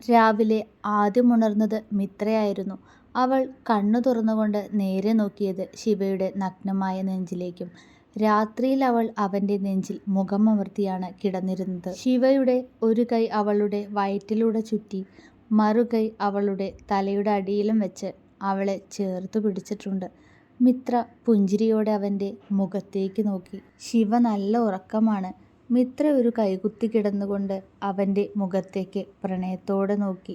രാവിലെ ആദ്യം ഉണർന്നത് മിത്രയായിരുന്നു. അവൾ കണ്ണു തുറന്നുകൊണ്ട് നേരെ നോക്കിയത് ശിവയുടെ നഗ്നമായ നെഞ്ചിലേക്കും. രാത്രിയിൽ അവൾ അവന്റെ നെഞ്ചിൽ മുഖമമർത്തിയാണ് കിടന്നിരുന്നത്. ശിവയുടെ ഒരു കൈ അവളുടെ വയറ്റിലൂടെ ചുറ്റി മറുകൈ അവളുടെ തലയുടെ അടിയിലും വെച്ച് അവളെ ചേർത്ത് പിടിച്ചിട്ടുണ്ട്. മിത്ര പുഞ്ചിരിയോടെ അവന്റെ മുഖത്തേക്ക് നോക്കി. ശിവ നല്ല ഉറക്കമാണ്. മിത്ര ഒരു കൈകുത്തി കിടന്നുകൊണ്ട് അവന്റെ മുഖത്തേക്ക് പ്രണയത്തോടെ നോക്കി.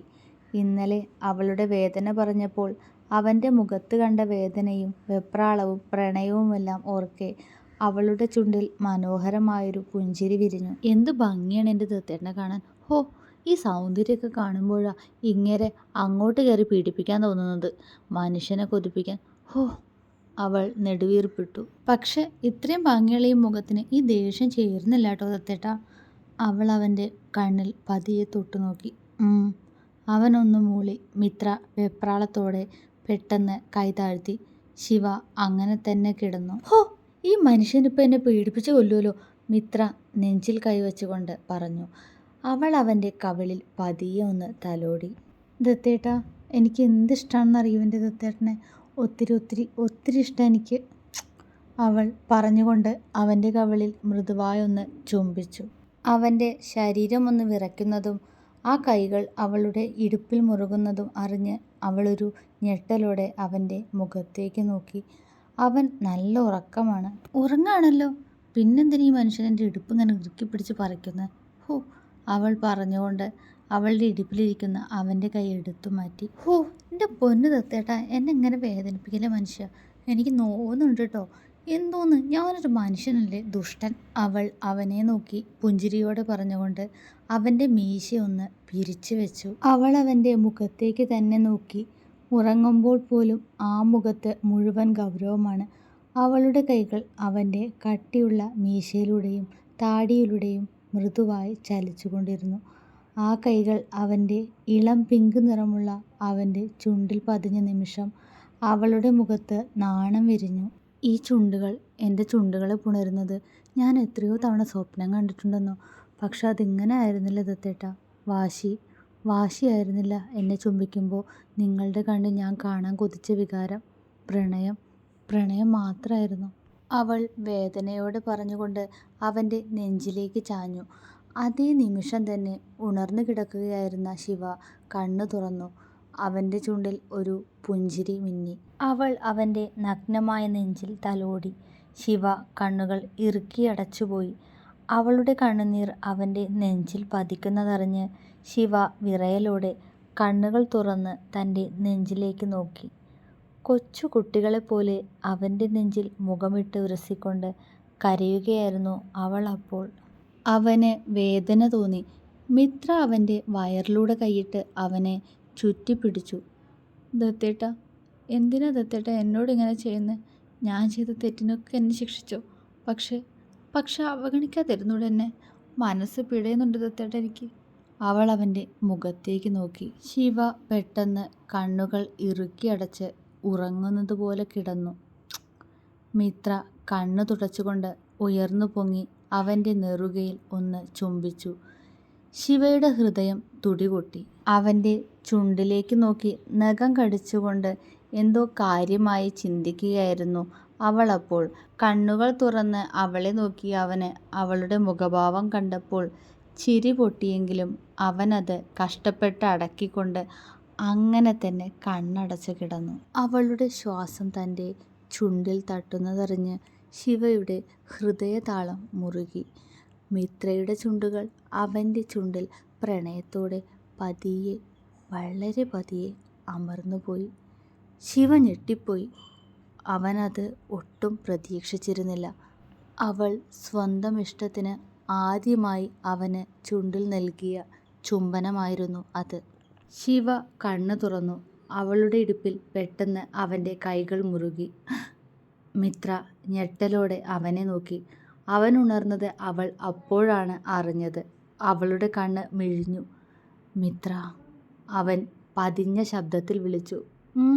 ഇന്നലെ അവളുടെ വേദന പറഞ്ഞപ്പോൾ അവന്റെ മുഖത്ത് കണ്ട വേദനയും വെപ്രാളവും പ്രണയവുമെല്ലാം ഓർക്കെ അവളുടെ ചുണ്ടിൽ മനോഹരമായൊരു പുഞ്ചിരി വിരിഞ്ഞു. "എന്തു ഭംഗിയാണ് എന്റെ ദത്തേട്ടനെ കാണാൻ. ഹോ, ഈ സൗന്ദര്യമൊക്കെ കാണുമ്പോഴാണ് ഇങ്ങനെ അങ്ങോട്ട് കയറി പീഡിപ്പിക്കാൻ തോന്നുന്നത്. മനുഷ്യനെ കൊതിപ്പിക്കാൻ. ഹോ! " അവൾ നെടുവീർപ്പിട്ടു. പക്ഷെ ഇത്രയും ഭംഗിയുള്ള ഈ മുഖത്തിന് ഈ ദേഷ്യം ചേരുന്നില്ല കേട്ടോ ദത്തേട്ടാ. " അവൾ അവന്റെ കണ്ണിൽ പതിയെ തൊട്ടുനോക്കി. നോക്കി " അവൻ മൂളി. മിത്ര വെപ്രാളത്തോടെ പെട്ടെന്ന് കൈ താഴ്ത്തി. ശിവ അങ്ങനെ തന്നെ കിടന്നു. "ഹോ, ഈ മനുഷ്യനിപ്പോൾ എന്നെ പേടിപ്പിച്ച് കൊല്ലുമല്ലോ " മിത്ര നെഞ്ചിൽ കൈവച്ചുകൊണ്ട് പറഞ്ഞു. അവൾ അവന്റെ കവിളിൽ പതിയെ ഒന്ന് തലോടി. ദത്തേട്ട എനിക്ക് എന്തിഷ്ടാണെന്നറിയോ എന്റെ ദത്തേട്ടനെ. ഒത്തിരി ഒത്തിരി ഒത്തിരി ഇഷ്ടം എനിക്ക്. " അവൾ പറഞ്ഞുകൊണ്ട് അവന്റെ കവിളിൽ മൃദുവായൊന്ന് ചുംബിച്ചു. അവന്റെ ശരീരമൊന്ന് വിറയ്ക്കുന്നതും ആ കൈകൾ അവളുടെ ഇടുപ്പിൽ മുറുകുന്നതും അറിഞ്ഞ് അവളൊരു ഞെട്ടലോടെ അവന്റെ മുഖത്തേക്ക് നോക്കി. അവൻ നല്ല ഉറക്കമാണ്. "ഉറങ്ങാണല്ലോ. പിന്നെന്തിനാ ഈ മനുഷ്യൻ ഇങ്ങനെ ഇറുക്കി ഇറുക്കിപ്പിടിച്ച് പറിക്കുന്നത് " ഹോ! അവൾ പറഞ്ഞുകൊണ്ട് അവളുടെ ഇടുപ്പിലിരിക്കുന്ന അവന്റെ കൈ എടുത്തു മാറ്റി "ഹോ, എന്റെ പൊന്നു തത്തേട്ടാ എന്നെ ഇങ്ങനെ വേദനിപ്പിക്കില്ല മനുഷ്യ എനിക്ക് നോവുന്നുണ്ട് കേട്ടോ എന്തോന്ന്, ഞാനൊരു മനുഷ്യനല്ലേ, ദുഷ്ടൻ! " അവൾ അവനെ നോക്കി പുഞ്ചിരിയോടെ പറഞ്ഞുകൊണ്ട് അവന്റെ മീശയൊന്ന് പിരിച്ചു വെച്ചു. അവൾ അവന്റെ മുഖത്തേക്ക് തന്നെ നോക്കി. ഉറങ്ങുമ്പോൾ പോലും ആ മുഖത്ത് മുഴുവൻ ഗൗരവമാണ്. അവളുടെ കൈകൾ അവന്റെ കട്ടിയുള്ള മീശയിലൂടെയും താടിയിലൂടെയും മൃദുവായി ചലിച്ചുകൊണ്ടിരുന്നു. ആ കൈകൾ അവന്റെ ഇളം പിങ്ക് നിറമുള്ള അവന്റെ ചുണ്ടിൽ പതിഞ്ഞ നിമിഷം അവളുടെ മുഖത്ത് നാണം വിരിഞ്ഞു. "ഈ ചുണ്ടുകൾ എന്റെ ചുണ്ടുകളെ പുണരുന്നത് ഞാൻ എത്രയോ തവണ സ്വപ്നം കണ്ടിട്ടുണ്ടെന്നോ. പക്ഷേ അതിങ്ങനെ ആയിരുന്നില്ല ദത്തേട്ടാ. വാശി, വാശിയായിരുന്നില്ല എന്നെ ചുംബിക്കുമ്പോൾ നിങ്ങളുടെ കണ്ണിൽ ഞാൻ കാണാൻ കൊതിച്ച വികാരം. പ്രണയം, പ്രണയം മാത്രായിരുന്നു. " അവൾ വേദനയോടെ പറഞ്ഞുകൊണ്ട് അവന്റെ നെഞ്ചിലേക്ക് ചാഞ്ഞു. അതേ നിമിഷം തന്നെ ഉണർന്നു കിടക്കുകയായിരുന്ന ശിവ കണ്ണു തുറന്നു. അവന്റെ ചുണ്ടിൽ ഒരു പുഞ്ചിരി മിന്നി. അവൾ അവന്റെ നഗ്നമായ നെഞ്ചിൽ തലോടി. ശിവ കണ്ണുകൾ ഇറുക്കിയടച്ചുപോയി. അവളുടെ കണ്ണുനീർ അവന്റെ നെഞ്ചിൽ പതിക്കുന്നതറിഞ്ഞ് ശിവ വിറയലോടെ കണ്ണുകൾ തുറന്ന് തന്റെ നെഞ്ചിലേക്ക് നോക്കി. കൊച്ചു കുട്ടികളെപ്പോലെ അവന്റെ നെഞ്ചിൽ മുഖമിട്ട് ഉരസിക്കൊണ്ട് കരയുകയായിരുന്നു അവൾ അപ്പോൾ. അവന് വേദന തോന്നി. മിത്ര അവന്റെ വയറിലൂടെ കൈയിട്ട് അവനെ ചുറ്റിപ്പിടിച്ചു. "ദത്തേട്ടാ, എന്തിനാ ദത്തേട്ടാ എന്നോട് ഇങ്ങനെ ചെയ്യുന്നത് ഞാൻ ചെയ്ത തെറ്റിനൊക്കെ എന്നെ ശിക്ഷിച്ചോ. പക്ഷേ, പക്ഷേ അവഗണിക്കാതിരുന്നൂടെ എന്നെ. മനസ്സ് പിടയുന്നുണ്ട് ദത്തേട്ടാ എനിക്ക്. " അവൾ അവന്റെ മുഖത്തേക്ക് നോക്കി. ശിവ പെട്ടെന്ന് കണ്ണുകൾ ഇറുക്കി അടച്ച് ഉറങ്ങുന്നത് പോലെ കിടന്നു. മിത്ര കണ്ണ് തുടച്ചുകൊണ്ട് ഉയർന്നു അവന്റെ നെറുകയിൽ ഒന്ന് ചുംബിച്ചു. ശിവയുടെ ഹൃദയം തുടികൊട്ടി. അവന്റെ ചുണ്ടിലേക്ക് നോക്കി നഖം കടിച്ചുകൊണ്ട് എന്തോ കാര്യമായി ചിന്തിക്കുകയായിരുന്നു അവളപ്പോൾ. കണ്ണുകൾ തുറന്ന് അവളെ നോക്കി അവന് അവളുടെ മുഖഭാവം കണ്ടപ്പോൾ ചിരി പൊട്ടിയെങ്കിലും അവനത് കഷ്ടപ്പെട്ട് അടക്കിക്കൊണ്ട് അങ്ങനെ തന്നെ കണ്ണടച്ച് കിടന്നു. അവളുടെ ശ്വാസം തന്റെ ചുണ്ടിൽ തട്ടുന്നതറിഞ്ഞ് ശിവയുടെ ഹൃദയതാളം മുറുകി. മിത്രയുടെ ചുണ്ടുകൾ അവന്റെ ചുണ്ടിൽ പ്രണയത്തോടെ പതിയെ, വളരെ പതിയെ അമർന്നുപോയി. ശിവ ഞെട്ടിപ്പോയി. അവനത് ഒട്ടും പ്രതീക്ഷിച്ചിരുന്നില്ല. അവൾ സ്വന്തം ഇഷ്ടത്തിന് ആദ്യമായി അവന് ചുണ്ടിൽ നൽകിയ ചുംബനമായിരുന്നു അത്. ശിവ കണ്ണ് തുറന്നു. അവളുടെ ഇടുപ്പിൽ പെട്ടെന്ന് അവന്റെ കൈകൾ മുറുകി. മിത്ര ഞെട്ടലോടെ അവനെ നോക്കി. അവൻ ഉണർന്നത് അവൾ അപ്പോഴാണ് അറിഞ്ഞത്. അവളുടെ കണ്ണ് മിഴിഞ്ഞു. മിത്ര " അവൻ പതിഞ്ഞ ശബ്ദത്തിൽ വിളിച്ചു.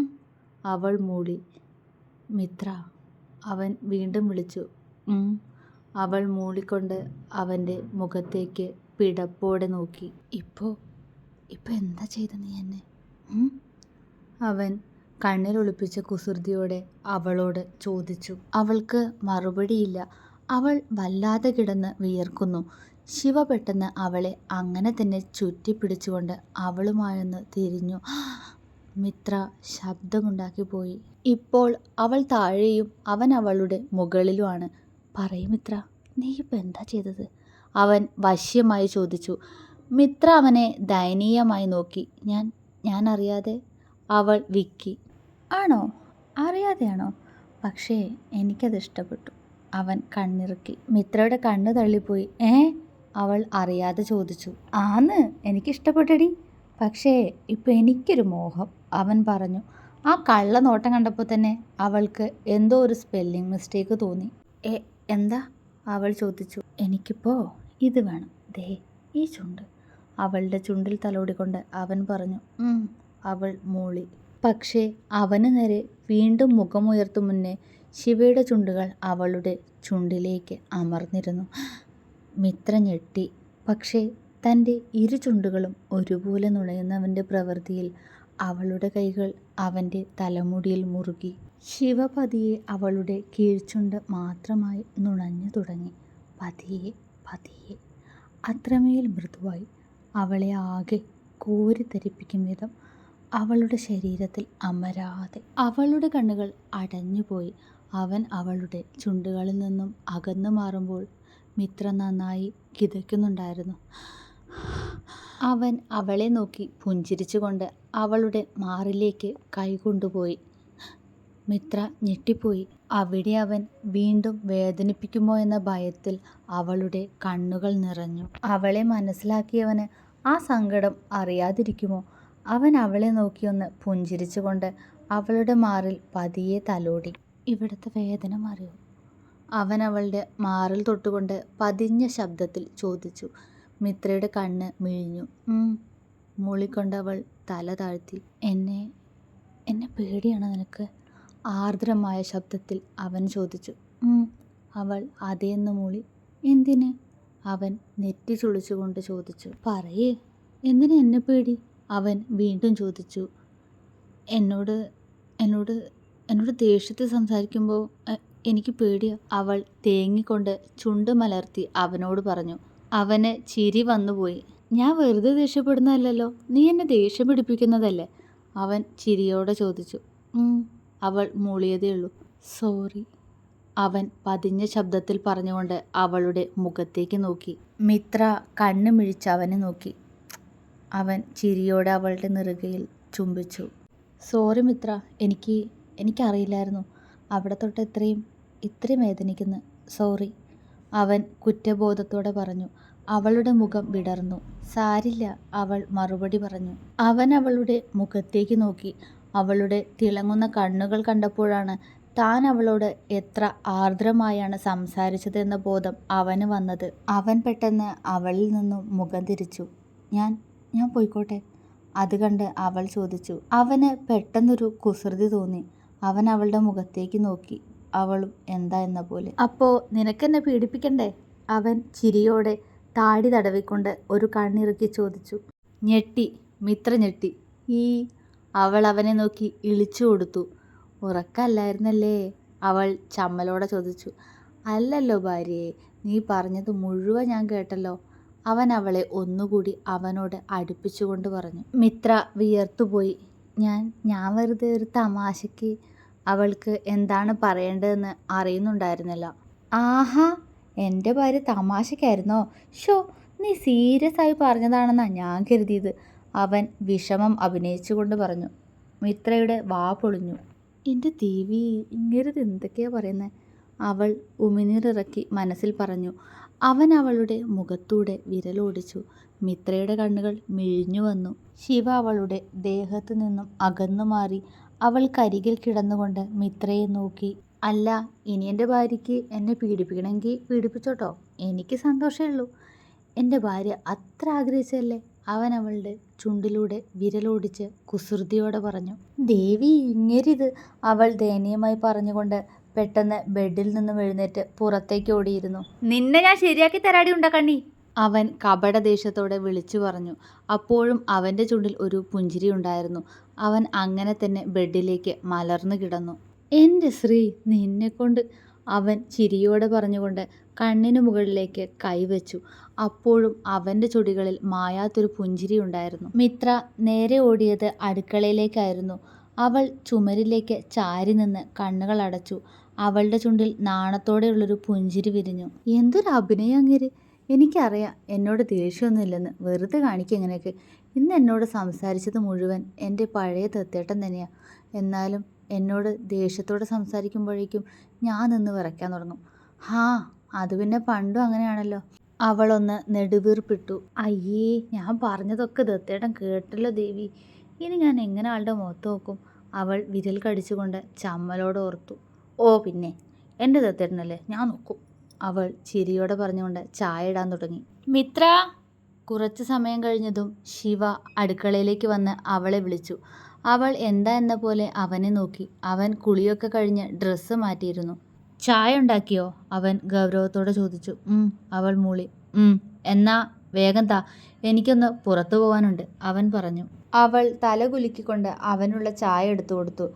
" അവൾ മൂളി. മിത്ര " അവൻ വീണ്ടും വിളിച്ചു. " അവൾ മൂളിക്കൊണ്ട് അവന്റെ മുഖത്തേക്ക് പിടപ്പോടെ നോക്കി. ഇപ്പോൾ ഇപ്പോൾ എന്താ ചെയ്തത് നീ എന്നെ അവൻ കണ്ണിലൊളിപ്പിച്ച കുസൃതിയോടെ അവളോട് ചോദിച്ചു. അവൾക്ക് മറുപടിയില്ല. അവൾ വല്ലാതെ കിടന്ന് വിയർക്കുന്നു. ശിവ പെട്ടെന്ന് അവളെ അങ്ങനെ തന്നെ ചുറ്റിപ്പിടിച്ചുകൊണ്ട് അവളുമായൊന്ന് തിരിഞ്ഞു. മിത്ര ശബ്ദമുണ്ടാക്കി പോയി. ഇപ്പോൾ അവൾ താഴെയും അവൻ അവളുടെ മുകളിലുമാണ്. പറയും മിത്ര നീ ഇപ്പം എന്താ ചെയ്തത്? അവൻ വശ്യമായി ചോദിച്ചു. മിത്ര അവനെ ദയനീയമായി നോക്കി. ഞാൻ ഞാനറിയാതെ? അവൾ വിക്കി. ആണോ? അറിയാതെയാണോ? പക്ഷേ എനിക്കത് ഇഷ്ടപ്പെട്ടു. അവൻ കണ്ണിറുക്കി മിത്രയുടെ കണ്ണ് തള്ളിപ്പോയി. ഏ? അവൾ അറിയാതെ ചോദിച്ചു. ആന്ന് എനിക്കിഷ്ടപ്പെട്ടടി. പക്ഷേ ഇപ്പം എനിക്കൊരു മോഹം. അവൻ പറഞ്ഞു. ആ കള്ള നോട്ടം കണ്ടപ്പോൾ തന്നെ അവൾക്ക് എന്തോ ഒരു സ്പെല്ലിംഗ് മിസ്റ്റേക്ക് തോന്നി. ഏ എന്താ? അവൾ ചോദിച്ചു. എനിക്കിപ്പോൾ ഇത് വേണം. ദേ ഈ ചുണ്ട്. അവളുടെ ചുണ്ടിൽ തലോടിക്കൊണ്ട് അവൻ പറഞ്ഞു. അവൾ മൂളി. പക്ഷേ അവന് നേരെ വീണ്ടും മുഖമുയർത്തു മുന്നേ ശിവയുടെ ചുണ്ടുകൾ അവളുടെ ചുണ്ടിലേക്ക് അമർന്നിരുന്നു. മിത്ര ഞെട്ടി. പക്ഷേ തന്റെ ഇരു ചുണ്ടുകളും ഒരുപോലെ നുണയുന്നവന്റെ പ്രവൃത്തിയിൽ അവളുടെ കൈകൾ അവന്റെ തലമുടിയിൽ മുറുകി. ശിവപതിയെ അവളുടെ കീഴ്ചുണ്ട് മാത്രമായി നുണഞ്ഞു തുടങ്ങി. പതിയെ പതിയെ. അത്രമേൽ മൃദുവായി അവളെ ആകെ കോരിത്തരിപ്പിക്കും വിധം അവളുടെ ശരീരത്തിൽ അമരാതെ അവളുടെ കണ്ണുകൾ അടഞ്ഞുപോയി. അവൻ അവളുടെ ചുണ്ടുകളിൽ നിന്നും അകന്നു മാറുമ്പോൾ മിത്ര നന്നായി കിതയ്ക്കുന്നുണ്ടായിരുന്നു. അവൻ അവളെ നോക്കി പുഞ്ചിരിച്ചുകൊണ്ട് അവളുടെ മാറിലേക്ക് കൈകൊണ്ടുപോയി മിത്ര ഞെട്ടിപ്പോയി. അവിടെ അവൻ വീണ്ടും വേദനിപ്പിക്കുമോ എന്ന ഭയത്തിൽ അവളുടെ കണ്ണുകൾ നിറഞ്ഞു. അവളെ മനസ്സിലാക്കിയവന് ആ സങ്കടം അറിയാതിരിക്കുമോ? അവൻ അവളെ നോക്കിയൊന്ന് പുഞ്ചിരിച്ചുകൊണ്ട് അവളുടെ മാറിൽ പതിയെ തലോടി. ഇവിടുത്തെ വേദന മാറിയോ? അവൻ അവളുടെ മാറിൽ തൊട്ടുകൊണ്ട് പതിഞ്ഞ ശബ്ദത്തിൽ ചോദിച്ചു. മിത്രയുടെ കണ്ണ് മിഴിഞ്ഞു. മൂളിക്കൊണ്ടവൾ തല താഴ്ത്തി. എന്നെ എന്നെ പേടിയാണോ നിനക്ക്? ആർദ്രമായ ശബ്ദത്തിൽ അവൻ ചോദിച്ചു. അവൾ അതേന്ന് മൂളി. എന്തിന്? അവൻ നെറ്റി ചുളിച്ചുകൊണ്ട് ചോദിച്ചു. പറയേ എന്തിനെ എന്നെ പേടി? അവൻ വീണ്ടും ചോദിച്ചു എന്നോട് എന്നോട് എന്നോട് ദേഷ്യത്തിൽ സംസാരിക്കുമ്പോൾ എനിക്ക് പേടിയ. അവൾ തേങ്ങിക്കൊണ്ട് ചുണ്ട് മലർത്തി അവനോട് പറഞ്ഞു അവന് ചിരി വന്നുപോയി. ഞാൻ വെറുതെ ദേഷ്യപ്പെടുന്നതല്ലോ നീ എന്നെ ദേഷ്യം പിടിപ്പിക്കുന്നതല്ലേ? അവൻ ചിരിയോടെ ചോദിച്ചു അവൾ മൂളിയതേ ഉള്ളൂ. സോറി. അവൻ പതിഞ്ഞ ശബ്ദത്തിൽ പറഞ്ഞുകൊണ്ട് അവളുടെ മുഖത്തേക്ക് നോക്കി. മിത്ര കണ്ണുമിഴിച്ച് അവനെ നോക്കി. അവൻ ചിരിയോടെ അവളുടെ നെറുകയിൽ ചുംബിച്ചു. സോറി മിത്ര എനിക്ക് എനിക്കറിയില്ലായിരുന്നു. അവിടെ തൊട്ട് ഇത്രയും ഇത്രയും വേദനിക്കുന്നു. സോറി. അവൻ കുറ്റബോധത്തോടെ പറഞ്ഞു. അവളുടെ മുഖം വിടർന്നു. സാരില്ല അവൾ മറുപടി പറഞ്ഞു. അവൻ അവളുടെ മുഖത്തേക്ക് നോക്കി. അവളുടെ തിളങ്ങുന്ന കണ്ണുകൾ കണ്ടപ്പോഴാണ് താൻ അവളോട് എത്ര ആർദ്രമായാണ് സംസാരിച്ചതെന്ന ബോധം അവന് വന്നത്. അവൻ പെട്ടെന്ന് അവളിൽ നിന്നും മുഖം തിരിച്ചു. ഞാൻ ഞാൻ പോയിക്കോട്ടെ. അത് കണ്ട് അവൾ ചോദിച്ചു. അവന് പെട്ടെന്നൊരു കുസൃതി തോന്നി. അവൻ അവളുടെ മുഖത്തേക്ക് നോക്കി. അവളും എന്താ എന്ന പോലെ. അപ്പോൾ നിനക്കെന്നെ പീഡിപ്പിക്കണ്ടേ? അവൻ ചിരിയോടെ താടി തടവിക്കൊണ്ട് ഒരു കണ്ണിറുക്കി ചോദിച്ചു. ഞെട്ടി മിത്ര ഞെട്ടി. ഈ അവൾ അവനെ നോക്കി ഇളിച്ചു കൊടുത്തു. ഉറക്കല്ലായിരുന്നല്ലേ? അവൾ ചമ്മലോടെ ചോദിച്ചു. അല്ലല്ലോ ഭാര്യയെ നീ പറഞ്ഞത് മുഴുവൻ ഞാൻ കേട്ടല്ലോ. അവൻ അവളെ ഒന്നുകൂടി അവനോട് അടുപ്പിച്ചുകൊണ്ട് പറഞ്ഞു മിത്ര വിയർത്തുപോയി. ഞാൻ ഞാൻ വെറുതെ ഒരു തമാശയ്ക്ക് അവൾക്ക് എന്താണ് പറയേണ്ടതെന്ന് അറിയുന്നുണ്ടായിരുന്നില്ല. ആഹാ എന്റെ ഭാര്യ തമാശയ്ക്കായിരുന്നോ? ഷോ നീ സീരിയസ് ആയി പറഞ്ഞതാണെന്നാണ് ഞാൻ കരുതിയത്. അവൻ വിഷമം അഭിനയിച്ചുകൊണ്ട് പറഞ്ഞു. മിത്രയുടെ വാ പൊളിഞ്ഞു. എന്റെ ദേവി ഇങ്ങരുത് എന്തൊക്കെയാ പറയുന്നത് അവൾ ഉമിനീറിറക്കി മനസ്സിൽ പറഞ്ഞു. അവൻ അവളുടെ മുഖത്തൂടെ വിരലോടിച്ചു. മിത്രയുടെ കണ്ണുകൾ മിഴിഞ്ഞു വന്നു. ശിവ അവളുടെ ദേഹത്തു നിന്നും അകന്നു മാറി. അവൾ അവൾക്കരികിൽ കിടന്നുകൊണ്ട് മിത്രയെ നോക്കി. അല്ല ഇനി എന്റെ ഭാര്യയ്ക്ക് എന്നെ പീഡിപ്പിക്കണമെങ്കിൽ പീഡിപ്പിച്ചോട്ടോ? എനിക്ക് സന്തോഷമേ ഉള്ളൂ. എന്റെ ഭാര്യ അത്ര ആഗ്രഹിച്ചല്ലേ അവൻ അവളുടെ ചുണ്ടിലൂടെ വിരലോടിച്ച് കുസൃതിയോടെ പറഞ്ഞു. ദേവി ഇങ്ങരിത് അവൾ ദയനീയമായി പറഞ്ഞുകൊണ്ട് പെട്ടെന്ന് ബെഡിൽ നിന്നും എഴുന്നേറ്റ് പുറത്തേക്ക് ഓടിയിരുന്നു. നിന്നെ ഞാൻ ശരിയാക്കി തരാടി ഉണ്ടാക്കണ്ണി അവൻ കപട ദേഷ്യത്തോടെ വിളിച്ചു പറഞ്ഞു. അപ്പോഴും അവന്റെ ചുണ്ടിൽ ഒരു പുഞ്ചിരി ഉണ്ടായിരുന്നു. അവൻ അങ്ങനെ തന്നെ ബെഡിലേക്ക് മലർന്നു കിടന്നു. എന്റെ ശ്രീ നിന്നെക്കൊണ്ട് അവൻ ചിരിയോടെ പറഞ്ഞുകൊണ്ട് കണ്ണിനു മുകളിലേക്ക് കൈവച്ചു അപ്പോഴും അവന്റെ ചുടികളിൽ മായാത്തൊരു പുഞ്ചിരി ഉണ്ടായിരുന്നു. മിത്ര നേരെ ഓടിയത് അടുക്കളയിലേക്കായിരുന്നു. അവൾ ചുമരിലേക്ക് ചാരി നിന്ന് കണ്ണുകൾ അടച്ചു. അവളുടെ ചുണ്ടിൽ നാണത്തോടെയുള്ളൊരു പുഞ്ചിരി വിരിഞ്ഞു. എന്തൊരു അഭിനയം അങ്ങേര്. എനിക്കറിയാം എന്നോട് ദേഷ്യമൊന്നുമില്ലെന്ന്. വെറുതെ കാണിക്കുക ഇങ്ങനെയൊക്കെ. ഇന്ന് എന്നോട് സംസാരിച്ചത് മുഴുവൻ എന്റെ പഴയ തത്തേട്ടൻ തന്നെയാണ് എന്നാലും എന്നോട് ദേഷ്യത്തോടെ സംസാരിക്കുമ്പോഴേക്കും ഞാൻ നിന്ന് വിറയ്ക്കാൻ തുടങ്ങും. ഹാ അത് പിന്നെ പണ്ടും അങ്ങനെയാണല്ലോ. അവളൊന്ന് നെടുവീർപ്പിട്ടു. അയ്യേ ഞാൻ പറഞ്ഞതൊക്കെ ദത്തേട്ടൻ കേട്ടല്ലോ ദേവി. ഇനി ഞാൻ എങ്ങനെ ആളുടെ മുഖത്ത് നോക്കും? അവൾ വിരൽ കടിച്ചുകൊണ്ട് ചമ്മലോട് ഓർത്തു. ഓ പിന്നെ. എന്റെ ദത്തേട്ടനല്ലേ ഞാൻ നോക്കും. അവൾ ചിരിയോടെ പറഞ്ഞുകൊണ്ട് ചായ ഇടാൻ തുടങ്ങി. മിത്ര കുറച്ച് സമയം കഴിഞ്ഞതും ശിവ അടുക്കളയിലേക്ക് വന്ന് അവളെ വിളിച്ചു. അവൾ എന്താ എന്ന പോലെ അവനെ നോക്കി. അവൻ കുളിയൊക്കെ കഴിഞ്ഞ് ഡ്രസ്സ് മാറ്റിയിരുന്നു. ചായ ഉണ്ടാക്കിയോ? അവൻ ഗൗരവത്തോടെ ചോദിച്ചു. അവൾ മൂളി. എന്നാ വേഗം താ. എനിക്കൊന്ന് പുറത്തു പോകാനുണ്ട് അവൻ പറഞ്ഞു. അവൾ തല കുലുക്കിക്കൊണ്ട് അവനുള്ള ചായ എടുത്തു കൊടുത്തു.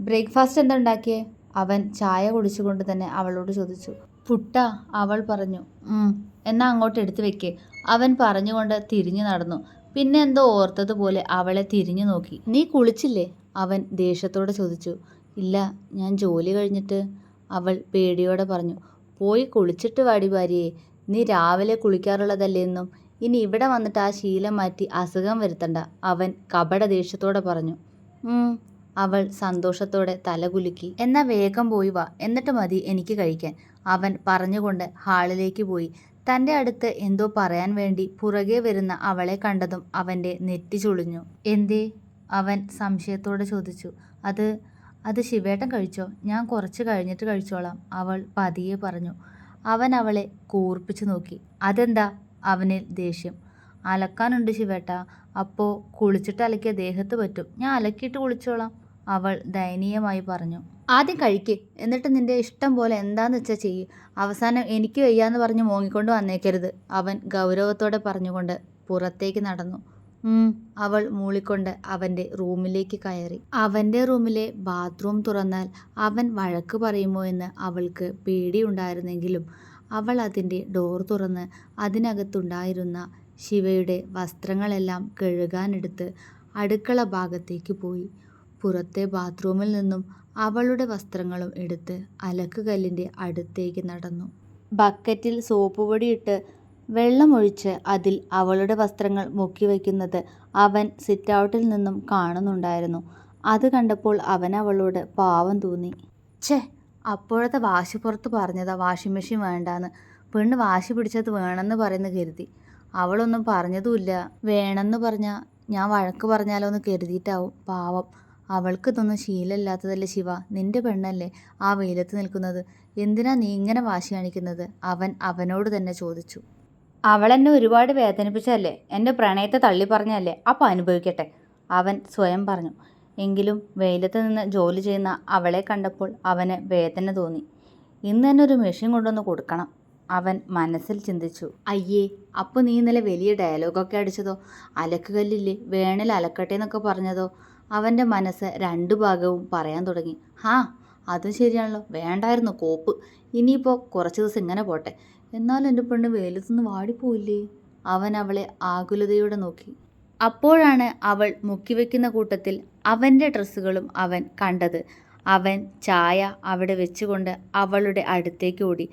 ബ്രേക്ക്ഫാസ്റ്റ് എന്താ ഉണ്ടാക്കിയേ? അവൻ ചായ കുടിച്ചുകൊണ്ട് തന്നെ അവളോട് ചോദിച്ചു. പുട്ട അവൾ പറഞ്ഞു. എന്നാ അങ്ങോട്ട് എടുത്തു വെക്കേ. അവൻ പറഞ്ഞുകൊണ്ട് തിരിഞ്ഞു നടന്നു. പിന്നെ എന്തോ ഓർത്തതുപോലെ അവളെ തിരിഞ്ഞു നോക്കി. നീ കുളിച്ചില്ലേ? അവൻ ദേഷ്യത്തോടെ ചോദിച്ചു. ഇല്ല ഞാൻ ജോലി കഴിഞ്ഞിട്ട് അവൾ പേടിയോടെ പറഞ്ഞു. പോയി കുളിച്ചിട്ട് വാടി ഭാര്യയെ. നീ രാവിലെ കുളിക്കാറുള്ളതല്ലേ എന്നും. ഇനി ഇവിടെ വന്നിട്ട് ആ ശീലം മാറ്റി അസുഖം വരുത്തണ്ട അവൻ കപട ദേഷ്യത്തോടെ പറഞ്ഞു അവൾ സന്തോഷത്തോടെ തലകുലുക്കി. എന്നാ വേഗം പോയി വാ എന്നിട്ട് മതി എനിക്ക് കഴിക്കാൻ. അവൻ പറഞ്ഞുകൊണ്ട് ഹാളിലേക്ക് പോയി. തന്റെ അടുത്ത് എന്തോ പറയാൻ വേണ്ടി പുറകെ വരുന്ന അവളെ കണ്ടതും അവന്റെ നെറ്റി ചുളിഞ്ഞു. എന്തേ? അവൻ സംശയത്തോടെ ചോദിച്ചു. അത് അത് ശിവേട്ടൻ കഴിച്ചോ? ഞാൻ കുറച്ച് കഴിഞ്ഞിട്ട് കഴിച്ചോളാം അവൾ പതിയെ പറഞ്ഞു. അവൻ അവളെ കൂർപ്പിച്ചു നോക്കി. അതെന്താ? അവനിൽ ദേഷ്യം. അലക്കാനുണ്ട് ശിവേട്ട അപ്പോൾ കുളിച്ചിട്ട് അലക്കിയ ദേഹത്ത് പറ്റും. ഞാൻ അലക്കിയിട്ട് കുളിച്ചോളാം. അവൾ ദയനീയമായി പറഞ്ഞു. ആദ്യം കഴിക്ക്. എന്നിട്ട് നിന്റെ ഇഷ്ടം പോലെ എന്താന്ന് വെച്ചാൽ ചെയ്യ്. അവസാനം എനിക്ക് വയ്യാന്ന് പറഞ്ഞ് മോങ്ങിക്കൊണ്ട് വന്നേക്കരുത് അവൻ ഗൗരവത്തോടെ പറഞ്ഞുകൊണ്ട് പുറത്തേക്ക് നടന്നു. അവൾ മൂളിക്കൊണ്ട് അവന്റെ റൂമിലേക്ക് കയറി. അവന്റെ റൂമിലെ ബാത്റൂം തുറന്നാൽ അവൻ വഴക്ക് പറയുമോ എന്ന് അവൾക്ക് പേടിയുണ്ടായിരുന്നെങ്കിലും അവൾ അതിന്റെ ഡോർ തുറന്ന് അതിനകത്തുണ്ടായിരുന്ന ശിവയുടെ വസ്ത്രങ്ങളെല്ലാം കഴുകാനെടുത്ത് അടുക്കള ഭാഗത്തേക്ക് പോയി. പുറത്തെ ബാത്റൂമിൽ നിന്നും അവളുടെ വസ്ത്രങ്ങളും എടുത്ത് അലക്കുകല്ലിന്റെ അടുത്തേക്ക് നടന്നു. ബക്കറ്റിൽ സോപ്പ് പൊടിയിട്ട് വെള്ളമൊഴിച്ച് അതിൽ അവളുടെ വസ്ത്രങ്ങൾ മുക്കി വയ്ക്കുന്നത് അവൻ സിറ്റൗട്ടിൽ നിന്നും കാണുന്നുണ്ടായിരുന്നു. അത് കണ്ടപ്പോൾ അവൻ അവളോട് പാവം തോന്നി. ഛേ അപ്പോഴത്തെ വാശി പുറത്ത് പറഞ്ഞതാ വാഷിംഗ് മെഷീൻ വേണ്ടാന്ന്. പെണ്ണ് വാശി പിടിച്ചത് വേണമെന്ന് പറയുന്ന കരുതി. അവളൊന്നും പറഞ്ഞതുമില്ല. വേണമെന്ന് പറഞ്ഞാൽ ഞാൻ വഴക്ക് പറഞ്ഞാലോ എന്ന് കരുതിയിട്ടാവും. പാവം. അവൾക്ക് ഇതൊന്നും ശീലമില്ലാത്തതല്ലേ ശിവ? നിന്റെ പെണ്ണല്ലേ ആ വെയിലത്ത് നിൽക്കുന്നത്? എന്തിനാ നീ ഇങ്ങനെ വാശി കാണിക്കുന്നത്? അവൻ അവനോട് തന്നെ ചോദിച്ചു. അവൾ എന്നെ ഒരുപാട് വേദനിപ്പിച്ചല്ലേ എന്റെ പ്രണയത്തെ തള്ളി പറഞ്ഞല്ലേ അപ്പം അനുഭവിക്കട്ടെ. അവൻ സ്വയം പറഞ്ഞു. എങ്കിലും വെയിലത്ത് നിന്ന് ജോലി ചെയ്യുന്ന അവളെ കണ്ടപ്പോൾ അവന് വേദന തോന്നി. ഇന്ന് തന്നെ ഒരു മെഷീൻ കൊണ്ടുവന്ന് കൊടുക്കണം. അവൻ മനസ്സിൽ ചിന്തിച്ചു. അയ്യേ അപ്പോൾ നീ ഇന്നലെ വലിയ ഡയലോഗൊക്കെ അടിച്ചതോ? അലക്കുകല്ലില്ലേ? വേണൽ അലക്കട്ടെ എന്നൊക്കെ പറഞ്ഞതോ? അവന്റെ മനസ്സ് രണ്ടു ഭാഗവും പറയാൻ തുടങ്ങി. ഹാ അതും ശരിയാണല്ലോ. വേണ്ടായിരുന്നു കോപ്പ്. ഇനിയിപ്പോൾ കുറച്ച് ദിവസം ഇങ്ങനെ പോട്ടെ. എന്നാലും എന്റെ പെണ്ണ് വെയിലത്തുനിന്ന് വാടിപ്പോയില്ലേ? അവൻ അവളെ ആകുലതയോടെ നോക്കി. അപ്പോഴാണ് അവൾ മുക്കിവെക്കുന്ന കൂട്ടത്തിൽ അവന്റെ ഡ്രസ്സുകളും അവൻ കണ്ടത്. അവൻ ചായ അവിടെ വെച്ചുകൊണ്ട് അവളുടെ അടുത്തേക്ക് ഓടി.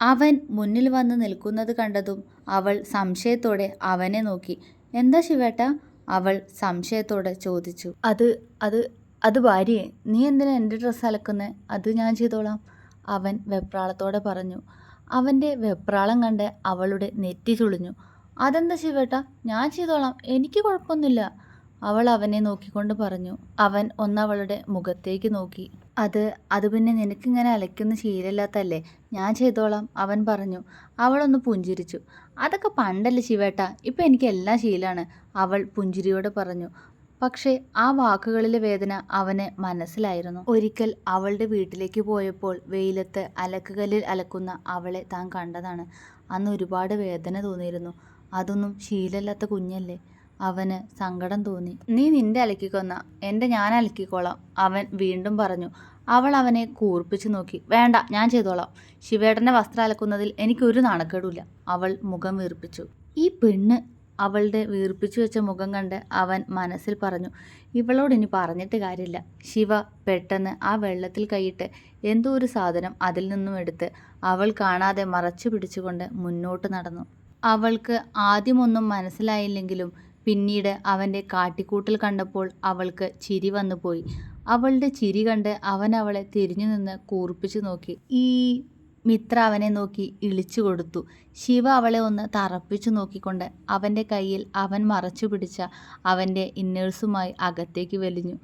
അവൻ മുന്നിൽ വന്ന് നിൽക്കുന്നത് കണ്ടതും അവൾ സംശയത്തോടെ അവനെ നോക്കി. എന്താ ശിവേട്ട? അവൾ സംശയത്തോടെ ചോദിച്ചു. അത് അത് അത് ഭാര്യയെ നീ എന്തിനാ എന്റെ ഡ്രസ്സ് അലക്കുന്നത് അത് ഞാൻ ചെയ്തോളാം. അവൻ വെപ്രാളത്തോടെ പറഞ്ഞു. അവന്റെ വെപ്രാളം കണ്ട് അവളുടെ നെറ്റി ചുളിഞ്ഞു. അതെന്താ ശിവേട്ട? ഞാൻ ചെയ്തോളാം. എനിക്ക് കുഴപ്പമൊന്നുമില്ല. അവൾ അവനെ നോക്കിക്കൊണ്ട് പറഞ്ഞു. അവൻ ഒന്നവളുടെ മുഖത്തേക്ക് നോക്കി. അത് അത് പിന്നെ നിനക്കിങ്ങനെ അലയ്ക്കുന്ന ശീലമില്ലാത്തല്ലേ ഞാൻ ചെയ്തോളാം. അവൻ പറഞ്ഞു. അവളൊന്ന് പുഞ്ചിരിച്ചു. അതൊക്കെ പണ്ടല്ല ശിവേട്ട. ഇപ്പം എനിക്ക് എല്ലാം ശീലമാണ് അവൾ പുഞ്ചിരിയോട് പറഞ്ഞു. പക്ഷേ ആ വാക്കുകളിലെ വേദന അവന് മനസ്സിലായിരുന്നു. ഒരിക്കൽ അവളുടെ വീട്ടിലേക്ക് പോയപ്പോൾ വെയിലത്ത് അലക്കുകല്ലിൽ അലക്കുന്ന അവളെ താൻ കണ്ടതാണ്. അന്ന് ഒരുപാട് വേദന തോന്നിയിരുന്നു. അതൊന്നും ശീലമില്ലാത്ത കുഞ്ഞല്ലേ. അവന് സങ്കടം തോന്നി. നീ നിന്റെ അലക്കിക്കൊന്ന. എന്റെ ഞാൻ അലക്കിക്കോളാം അവൻ വീണ്ടും പറഞ്ഞു. അവൾ അവനെ കൂർപ്പിച്ചു നോക്കി. വേണ്ട ഞാൻ ചെയ്തോളാം. ശിവേടനെ വസ്ത്രം അലക്കുന്നതിൽ എനിക്കൊരു നാണക്കേടുമില്ല. അവൾ മുഖം വീർപ്പിച്ചു. ഈ പെണ്ണ് അവളുടെ വീർപ്പിച്ചു വെച്ച മുഖം കണ്ട് അവൻ മനസ്സിൽ പറഞ്ഞു ഇവളോട് ഇനി പറഞ്ഞിട്ട് കാര്യമില്ല. ശിവ പെട്ടെന്ന് ആ വെള്ളത്തിൽ കൈയിട്ട് എന്തോ ഒരു സാധനം അതിൽ നിന്നും എടുത്ത് അവൾ കാണാതെ മറച്ചു പിടിച്ചുകൊണ്ട് മുന്നോട്ട് നടന്നു. അവൾക്ക് ആദ്യമൊന്നും മനസ്സിലായില്ലെങ്കിലും പിന്നീട് അവന്റെ കാട്ടിക്കൂട്ടിൽ കണ്ടപ്പോൾ അവൾക്ക് ചിരി വന്നു പോയി അവളുടെ ചിരി കണ്ട് അവൻ അവളെ തിരിഞ്ഞു നിന്ന് കൂർപ്പിച്ചു നോക്കി. ഈ മിത്ര അവനെ നോക്കി ഇളിച്ചു കൊടുത്തു. ശിവ അവളെ ഒന്ന് തറപ്പിച്ചു നോക്കിക്കൊണ്ട് അവന്റെ കയ്യിൽ അവൻ മറച്ചു പിടിച്ച അവന്റെ ഇന്നേഴ്സുമായി അകത്തേക്ക് വലിഞ്ഞു.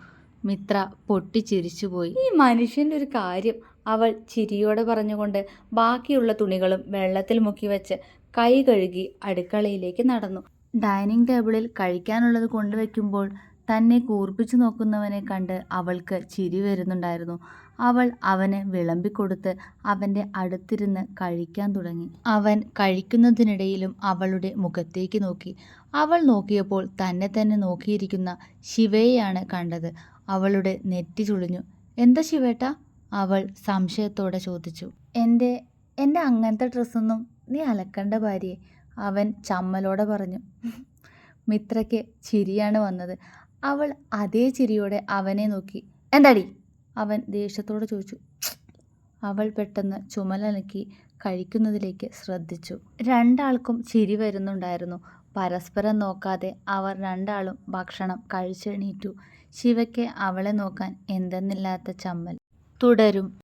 മിത്ര പൊട്ടിച്ചിരിച്ചുപോയി ഈ മനുഷ്യന്റെ ഒരു കാര്യം അവൾ ചിരിയോടെ പറഞ്ഞുകൊണ്ട് ബാക്കിയുള്ള തുണികളും വെള്ളത്തിൽ മുക്കി വെച്ച് കൈ കഴുകി അടുക്കളയിലേക്ക് നടന്നു. ഡൈനിങ് ടേബിളിൽ കഴിക്കാനുള്ളത് കൊണ്ടുവയ്ക്കുമ്പോൾ തന്നെ കൂർപ്പിച്ചു നോക്കുന്നവനെ കണ്ട് അവൾക്ക് ചിരി വരുന്നുണ്ടായിരുന്നു. അവൾ അവന് വിളമ്പിക്കൊടുത്ത് അവന്റെ അടുത്തിരുന്ന് കഴിക്കാൻ തുടങ്ങി. അവൻ കഴിക്കുന്നതിനിടയിലും അവളുടെ മുഖത്തേക്ക് നോക്കി. അവൾ നോക്കിയപ്പോൾ തന്നെ തന്നെ നോക്കിയിരിക്കുന്ന ശിവയെയാണ് കണ്ടത്. അവളുടെ നെറ്റി ചുളിഞ്ഞു. എന്താ ശിവേട്ട? അവൾ സംശയത്തോടെ ചോദിച്ചു. എന്റെ എന്റെ അങ്ങനത്തെ ഡ്രസ്സൊന്നും നീ അലക്കണ്ട ഭാര്യയെ അവൻ ചമ്മലോടെ പറഞ്ഞു. മിത്രയ്ക്ക് ചിരിയാണ് വന്നത്. അവൾ അതേ ചിരിയോടെ അവനെ നോക്കി. എന്താടി? അവൻ ദേഷ്യത്തോടെ ചോദിച്ചു. അവൾ പെട്ടെന്ന് ചുമലനക്കി കഴിക്കുന്നതിലേക്ക് ശ്രദ്ധിച്ചു. രണ്ടാൾക്കും ചിരി വരുന്നുണ്ടായിരുന്നു. പരസ്പരം നോക്കാതെ അവർ രണ്ടാളും ഭക്ഷണം കഴിച്ചെണീറ്റു. ശിവയ്ക്ക് അവളെ നോക്കാൻ എന്തെന്നില്ലാത്ത ചമ്മൽ. തുടരും.